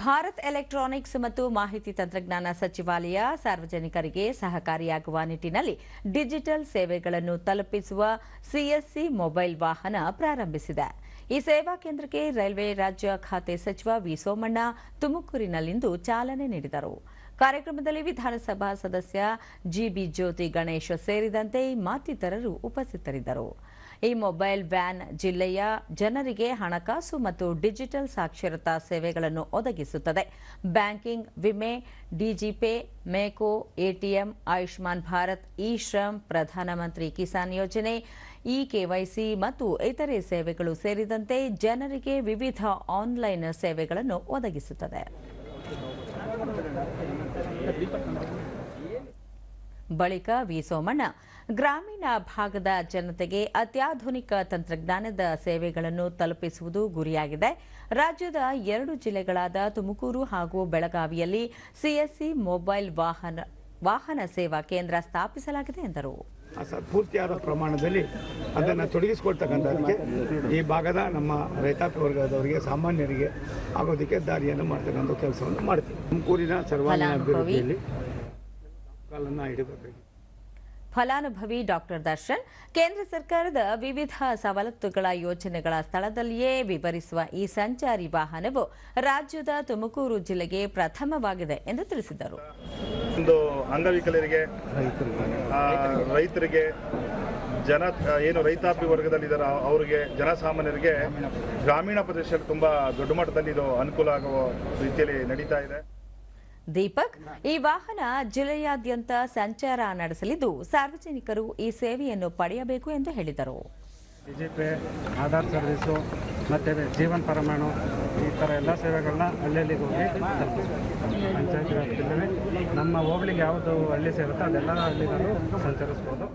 Bharat electronics ಮತ್ತು ಮಾಹಿತಿ ತಂತ್ರಜ್ಞಾನ ಸಚಿವಾಲಯ ಸಾರ್ವಜನಿಕರಿಗೆ ಸಹಕಾರಿಯಾಗುವ ನಿಟ್ಟಿನಲ್ಲಿ ಡಿಜಿಟಲ್ ಸೇವೆಗಳನ್ನು ತಲುಪಿಸುವ ಸಿಎಸ್ಸಿ ಮೊಬೈಲ್ ವಾಹನ ಪ್ರಾರಂಭಿಸಿದೆ. ಈ ಸೇವಾ ಕೇಂದ್ರಕ್ಕೆ ರೈಲ್ವೆ ರಾಜ್ಯ ಖಾತೆ ಸಚಿವ ವಿ ಸೋಮಣ್ಣ ತುಮಕೂರಿನಲ್ಲಿಂದು ಚಾಲನೆ ನೀಡಿದರು. ಕಾರ್ಯಕ್ರಮದಲ್ಲಿ ವಿಧಾನಸಭಾ ಸದಸ್ಯ ಜಿಬಿ ಜ್ಯೋತಿ ಗಣೇಶ್ ಸೇರಿದಂತೆ ಮತ್ತಿತರರು ಉಪಸ್ಥಿತರಿದ್ದರು. ಈ ಮೊಬೈಲ್ ವ್ಯಾನ್ ಜಿಲ್ಲೆಯ ಜನರಿಗೆ ಹಣಕಾಸು ಮತ್ತು ಡಿಜಿಟಲ್ ಸಾಕ್ಷರತಾ ಸೇವೆಗಳನ್ನು ಒದಗಿಸುತ್ತದೆ. ಬ್ಯಾಂಕಿಂಗ್, ವಿಮೆ, ಡಿಜಿಪೇ, ಮೇಕೋ, ಎಟಿಎಂ, ಆಯುಷ್ಮಾನ್ ಭಾರತ್, ಇ ಶ್ರಮ್, ಪ್ರಧಾನಮಂತ್ರಿ ಕಿಸಾನ್ ಯೋಜನೆ, ಇ ಕೆವೈಸಿ ಮತ್ತು ಇತರೆ ಸೇವೆಗಳು ಸೇರಿದಂತೆ ಜನರಿಗೆ ವಿವಿಧ ಆನ್ಲೈನ್ ಸೇವೆಗಳನ್ನು ಒದಗಿಸುತ್ತದೆ. ಬಳಿಕ ವಿ ಸೋಮಣ್ಣ ಗ್ರಾಮೀಣ ಭಾಗದ ಜನತೆಗೆ ಅತ್ಯಾಧುನಿಕ ತಂತ್ರಜ್ಞಾನದ ಸೇವೆಗಳನ್ನು ತಲುಪಿಸುವುದು ಗುರಿಯಾಗಿದೆ. ರಾಜ್ಯದ ಎರಡು ಜಿಲ್ಲೆಗಳಾದ ತುಮಕೂರು ಹಾಗೂ ಬೆಳಗಾವಿಯಲ್ಲಿ ಸಿಎಸ್ಸಿ ಮೊಬೈಲ್ ವಾಹನ ವಾಹನ ಸೇವಾ ಕೇಂದ್ರ ಸ್ಥಾಪಿಸಲಾಗಿದೆ ಎಂದರು. ಪೂರ್ತಿಯಾದ ಪ್ರಮಾಣದಲ್ಲಿ ಅದನ್ನು ತೊಡಗಿಸ್ಕೊಳ್ತಕ್ಕಂಥದ್ದಕ್ಕೆ ಈ ಭಾಗದ ನಮ್ಮ ರೈತಾಪಿ ವರ್ಗದವರಿಗೆ ಸಾಮಾನ್ಯರಿಗೆ ಆಗೋದಕ್ಕೆ ದಾರಿಯನ್ನು ಮಾಡ್ತಕ್ಕಂಥ ಕೆಲಸವನ್ನು ಮಾಡ್ತೀವಿ ತುಮಕೂರಿನ ಸರ್ವಾಂಗೀಣ. ಅಭಿವೃದ್ಧಿಯಲ್ಲಿ ಕಾಲನ್ನು ಹಿಡಿಬೇಕು ಫಲಾನುಭವಿ ಡಾಕ್ಟರ್ ದರ್ಶನ್, ಕೇಂದ್ರ ಸರ್ಕಾರದ ವಿವಿಧ ಸವಲತ್ತುಗಳ ಯೋಜನೆಗಳ ಸ್ಥಳದಲ್ಲಿಯೇ ವಿವರಿಸುವ ಈ ಸಂಚಾರಿ ವಾಹನವು ರಾಜ್ಯದ ತುಮಕೂರು ಜಿಲ್ಲೆಗೆ ಪ್ರಥಮವಾಗಿದೆ ಎಂದು ತಿಳಿಸಿದರು. ಒಂದು ಅಂಗವಿಕಲರಿಗೆ ರೈತರಿಗೆ, ಜನ, ಏನು ರೈತಾಪಿ ವರ್ಗದಲ್ಲಿದ್ದಾರೆ ಅವ್- ಅವರಿಗೆ, ಜನಸಾಮಾನ್ಯರಿಗೆ ಗ್ರಾಮೀಣ ಪ್ರದೇಶದಲ್ಲಿ ತುಂಬಾ ದೊಡ್ಡ ಮಟ್ಟದಲ್ಲಿ ಇದು ಅನುಕೂಲ ಆಗುವ ರೀತಿಯಲ್ಲಿ ನಡೀತಾ ಇದೆ. ದೀಪಕ್, ಈ ವಾಹನ ಜಿಲ್ಲೆಯಾದ್ಯಂತ ಸಂಚಾರ ನಡೆಸಲಿದ್ದು, ಸಾರ್ವಜನಿಕರು ಈ ಸೇವೆಯನ್ನು ಪಡೆಯಬೇಕು ಎಂದು ಹೇಳಿದರು. ಬಿಜೆಪಿ, ಆಧಾರ್ ಸರ್ವಿಸು, ಮತ್ತು ಜೀವನ್ ಪರಮಾಣು, ಈ ಥರ ಎಲ್ಲ ಸೇವೆಗಳನ್ನ ಹಳ್ಳಿಯಲ್ಲಿ ಹೋಗಿ ಪಂಚಾಯತ್ ವ್ಯಾಪ್ತಿಯಲ್ಲಿ. ನಮ್ಮ ಹೋಬಳಿಗೆ ಯಾವುದು ಹಳ್ಳಿ ಸೇರುತ್ತೋ ಅದೆಲ್ಲ ಹಳ್ಳಿಗಳು ಸಂಚರಿಸ್ಬೋದು.